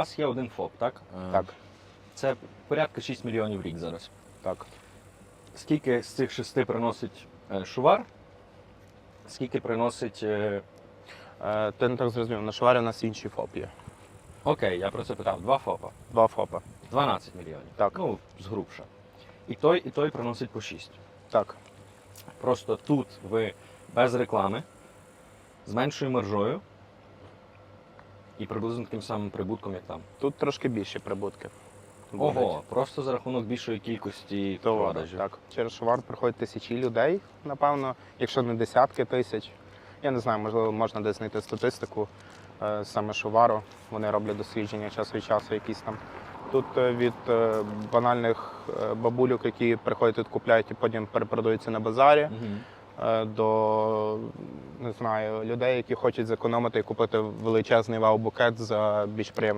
вас є один ФОП, так? Е, Так, Це порядка 6 мільйонів в рік зараз. так. Скільки з цих шести приносить е, шувар? Скільки приносить. е, Е, Ти не так зрозумів, на шварі у нас інший ФОП є. Окей, я про це питав. Два ФОПа. Два ФОПа. 12 мільйонів. Так. Ну, згрубша. І той, і той приносить по 6. Так. Просто тут ви без реклами, з меншою маржою і приблизно таким самим прибутком, як там. Тут трошки більші прибутки. Ого, просто за рахунок більшої кількості Товару, продажів. так. Через швар приходять тисячі людей, напевно, якщо не десятки тисяч. Я не знаю, можливо, можна десь знайти статистику е, саме шувару. Вони роблять дослідження час від часу якісь там. Тут е, від е, банальних е, бабульок, які приходять тут купляють і потім перепродаються на базарі, Мгм. е, до не знаю, людей, які хочуть зекономити і купити величезний вау-букет за більш приємну